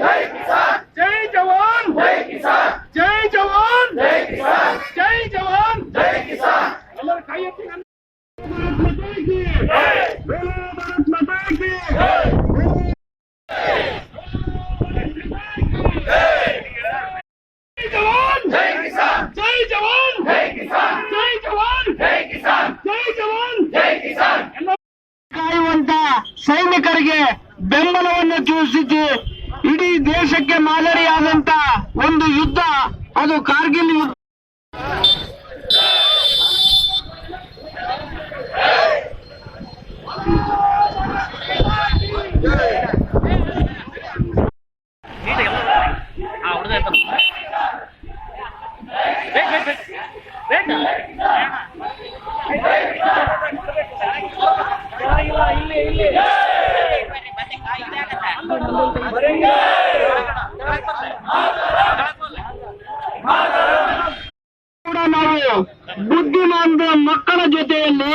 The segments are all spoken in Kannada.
जय किसान। जय जवान। जय किसान। जय जवान। जय किसान। जय जवान। जय किसान। हमारे खाई अपनी ಸೈನಿಕರಿಗೆ ಬೆಂಬಲವನ್ನು ಘೋಷಿಸಿ ಇಡೀ ದೇಶಕ್ಕೆ ಮಾದರಿಯಾದಂತ ಒಂದು ಯುದ್ಧ ಅದು ಕಾರ್ಗಿಲ್ ಯುದ್ಧ Yeah. ಕೂಡ ನಾವು ಬುದ್ಧಿಮಾಂದ ಮಕ್ಕಳ ಜೊತೆಯಲ್ಲಿ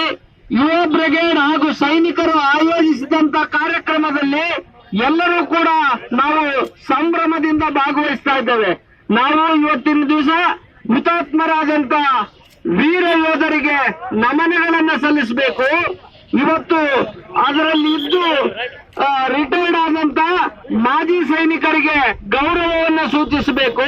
ಯುವ ಬ್ರಿಗೇಡ್ ಹಾಗೂ ಸೈನಿಕರು ಆಯೋಜಿಸಿದಂತ ಕಾರ್ಯಕ್ರಮದಲ್ಲಿ ಎಲ್ಲರೂ ಕೂಡ ನಾವು ಸಂಭ್ರಮದಿಂದ ಭಾಗವಹಿಸ್ತಾ ಇದ್ದೇವೆ. ನಾವು ಇವತ್ತಿನ ದಿವಸ ಹುತಾತ್ಮರಾದಂತ ವೀರ ಯೋಧರಿಗೆ ನಮನಗಳನ್ನ ಸಲ್ಲಿಸಬೇಕು. ಇವತ್ತು ಅದರಲ್ಲಿ ಇದ್ದು ರಿಟೈರ್ಡ್ ಆದಂತ ಸೈನಿಕರಿಗೆ ಗೌರವವನ್ನು ಸೂಚಿಸಬೇಕು.